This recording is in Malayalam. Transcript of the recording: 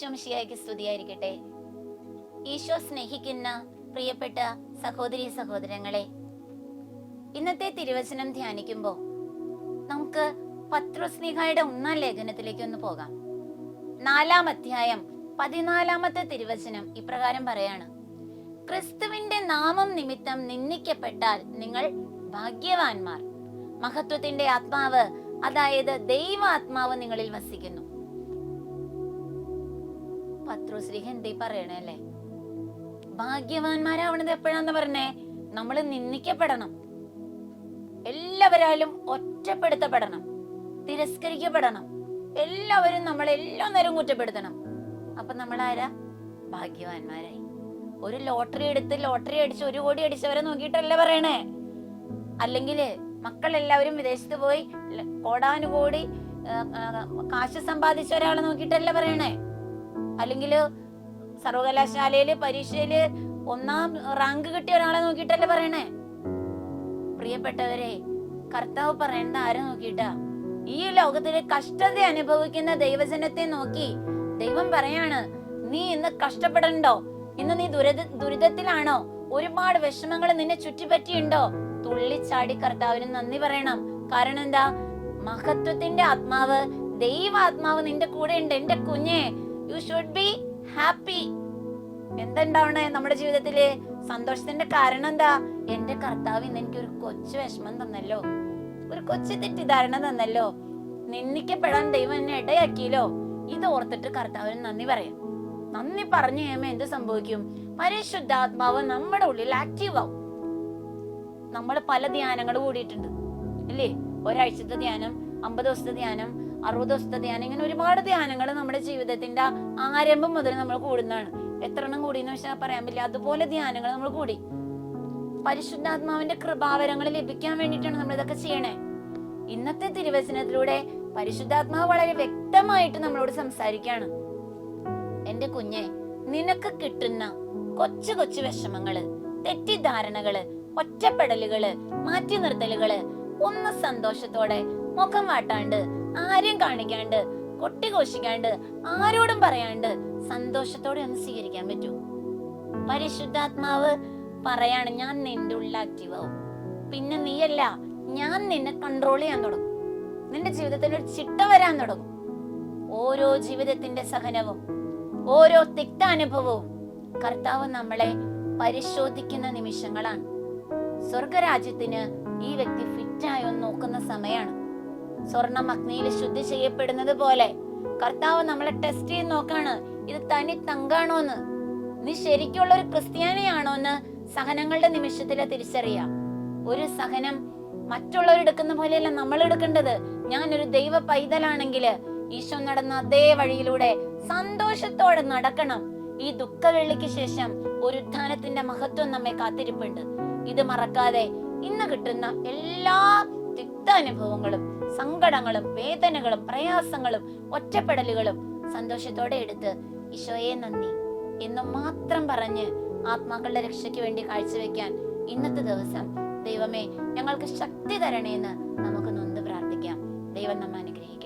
ഈശോമിഷിയായിക്ക് സ്തുതിയായിരിക്കട്ടെ ഈശോ സ്നേഹിക്കുന്ന പ്രിയപ്പെട്ട സഹോദരി സഹോദരങ്ങളെ ഇന്നത്തെ തിരുവചനം ധ്യാനിക്കുമ്പോൾ നമുക്ക് പത്രസ്നേഹയുടെ ഒന്നാം ലേഖനത്തിലേക്ക് ഒന്ന് പോകാം. നാലാം അധ്യായം പതിനാലാമത്തെ തിരുവചനം ഇപ്രകാരം പറയാണ് ക്രിസ്തുവിന്റെ നാമം നിമിത്തം നിന്ദിക്കപ്പെട്ടാൽ നിങ്ങൾ ഭാഗ്യവാന്മാർ. മഹത്വത്തിന്റെ ആത്മാവ് അതായത് ദൈവാത്മാവ് നിങ്ങളിൽ വസിക്കുന്നു. പത്രോശ്രീഹ എന്തേ പറയണേ അല്ലേ? ഭാഗ്യവാന്മാരാവണത് എപ്പോഴാന്ന് പറഞ്ഞേ? നമ്മൾ നിന്ദിക്കപ്പെടണം. എല്ലാവരാലും ഒറ്റപ്പെടുത്തപ്പെടണം. തിരസ്കരിക്കപ്പെടണം. എല്ലാവരും നമ്മൾ എല്ലാ നേരം കുറ്റപ്പെടുത്തണം. അപ്പൊ നമ്മൾ ആരാ ഭാഗ്യവാന്മാരായി. ഒരു ലോട്ടറി എടുത്ത് ലോട്ടറി അടിച്ച് ഒരു കോടി അടിച്ചവരെ നോക്കിയിട്ടല്ല പറയണേ? അല്ലെങ്കിൽ മക്കൾ എല്ലാവരും വിദേശത്ത് പോയി കോടാനുകോടി കാശ് സമ്പാദിച്ച ഒരാളെ നോക്കിയിട്ടല്ലേ പറയണേ? അല്ലെങ്കിൽ സർവകലാശാലയിൽ പരീക്ഷയിൽ ഒന്നാം റാങ്ക് കിട്ടിയ ഒരാളെ നോക്കിയിട്ടല്ലേ പറയണേ? പ്രിയപ്പെട്ടവരെ കർത്താവ് പറയേണ്ട ആരെ നോക്കിയിട്ടാ? ഈ ലോകത്തിൽ കഷ്ടത അനുഭവിക്കുന്ന ദൈവജനത്തെ നോക്കി ദൈവം പറയാണ് നീ ഇന്ന് കഷ്ടപ്പെടണ്ടോ? ഇന്ന് നീ ദുരിത ദുരിതത്തിലാണോ? ഒരുപാട് വിഷമങ്ങൾ നിന്നെ ചുറ്റിപ്പറ്റിയുണ്ടോ? തുള്ളിച്ചാടി കർത്താവിന് നന്ദി പറയണം. കാരണം എന്താ? മഹത്വത്തിന്റെ ആത്മാവ് ദൈവാത്മാവ് നിന്റെ കൂടെ ഉണ്ട് എന്റെ കുഞ്ഞെ യു ഷുഡ് ബി ഹാപ്പി എന്തുണ്ടാവണേ നമ്മുടെ ജീവിതത്തിൽ? സന്തോഷത്തിന്റെ കാരണം എന്താ എന്റെ കർത്താവ് ഇന്ന് എനിക്ക് ഒരു കൊച്ചു വിഷമം തന്നല്ലോ. ഒരു കൊച്ചു തെറ്റിദ്ധാരണ തന്നല്ലോ. നിന്ദിക്കപ്പെടാൻ ദൈവം എന്നെ ഇടയാക്കിയല്ലോ. ഇത് ഓർത്തിട്ട് കർത്താവിന് നന്ദി പറയാം. നന്ദി പറഞ്ഞു കഴിയുമ്പോ എന്ത് സംഭവിക്കും? പരിശുദ്ധാത്മാവ് നമ്മുടെ ഉള്ളിൽ ആക്റ്റീവ് ആവും. നമ്മൾ പല ധ്യാനങ്ങൾ കൂടിയിട്ടുണ്ട്. അല്ലേ ഒരാഴ്ചത്തെ ധ്യാനം അമ്പത് ദിവസത്തെ ധ്യാനം അറുപത് ദിവസത്തെ ധ്യാനം. ഇങ്ങനെ ഒരുപാട് ധ്യാനങ്ങൾ നമ്മുടെ ജീവിതത്തിന്റെ ആരംഭം മുതൽ നമ്മൾ കൂടുന്നതാണ്. എത്ര എണ്ണം കൂടിയെന്ന് വെച്ചാൽ പറയാൻ പറ്റില്ല. അതുപോലെ ധ്യാനങ്ങൾ നമ്മൾ കൂടി. പരിശുദ്ധാത്മാവിന്റെ കൃപാവരങ്ങൾ ലഭിക്കാൻ വേണ്ടിയിട്ടാണ് നമ്മൾ ഇതൊക്കെ ചെയ്യണേ. ഇന്നത്തെ തിരുവചനത്തിലൂടെ പരിശുദ്ധാത്മാവ് വളരെ വ്യക്തമായിട്ട് നമ്മളോട് സംസാരിക്കാണ് എന്റെ കുഞ്ഞെ നിനക്ക് കിട്ടുന്ന കൊച്ചു കൊച്ചു വിഷമങ്ങൾ തെറ്റിദ്ധാരണകൾ ഒറ്റപ്പെടലുകൾ മാറ്റി നിർത്തലുകൾ ഒന്ന് സന്തോഷത്തോടെ മുഖം വാട്ടാണ്ട് ആരെയും കാണിക്കാണ്ട് കൊട്ടിഘോഷിക്കാണ്ട് ആരോടും പറയാണ്ട് സന്തോഷത്തോടെ ഒന്ന് സ്വീകരിക്കാൻ പറ്റൂ. പരിശുദ്ധാത്മാവ് പറയാണ് ഞാൻ നിന്റെ ഉള്ളിൽ ആക്റ്റീവ് ആവും. പിന്നെ നീയല്ല ഞാൻ നിന്നെ കൺട്രോൾ ചെയ്യാൻ തുടങ്ങും. നിന്റെ ജീവിതത്തിൽ ഒരു ചിട്ട വരാൻ തുടങ്ങും. ഓരോ ജീവിതത്തിന്റെ സഹനവും ഓരോ തിക്താനുഭവവും കർത്താവ് നമ്മളെ പരിശോധിക്കുന്ന നിമിഷങ്ങളാണ്. സ്വർഗരാജ്യത്തിന് ഈ വ്യക്തി ഫിറ്റായോ നോക്കുന്ന സമയമാണ്. സ്വർണം അഗ്നിയിൽ ശുദ്ധി ചെയ്യപ്പെടുന്നത് പോലെ. കർത്താവ് നമ്മളെ ടെസ്റ്റ് ചെയ്ത് നോക്കാണ്. ഇത് തനി തങ്കാണോന്ന്. നീ ശരിക്കുള്ള ഒരു ക്രിസ്ത്യാനിയാണോ എന്ന് സഹനങ്ങളുടെ നിമിഷത്തിലെ തിരിച്ചറിയാം. ഒരു സഹനം മറ്റുള്ളവർ എടുക്കുന്ന പോലെയല്ല നമ്മൾ എടുക്കേണ്ടത്. ഞാൻ ഒരു ദൈവ പൈതലാണെങ്കിൽ ഈശോ നടന്ന അതേ വഴിയിലൂടെ സന്തോഷത്തോടെ നടക്കണം. ഈ ദുഃഖവെള്ളിക്ക് ശേഷം ഒരു ഉത്ഥാനത്തിന്റെ മഹത്വം നമ്മെ കാത്തിരിപ്പുണ്ട്. ഇത് മറക്കാതെ ഇന്ന് കിട്ടുന്ന എല്ലാ തിക്താനുഭവങ്ങളും സങ്കടങ്ങളും വേദനകളും പ്രയാസങ്ങളും ഒറ്റപ്പെടലുകളും സന്തോഷത്തോടെ എടുത്ത് ഈശോയെ നന്ദി എന്ന് മാത്രം പറഞ്ഞ് ആത്മാക്കളുടെ രക്ഷയ്ക്ക് വേണ്ടി കാഴ്ചവെക്കാൻ ഇന്നത്തെ ദിവസം ദൈവമേ ഞങ്ങൾക്ക് ശക്തി തരണേന്ന് നമുക്ക് നൊന്ത് പ്രാർത്ഥിക്കാം. ദൈവം നമ്മ അനുഗ്രഹിക്കട്ടെ.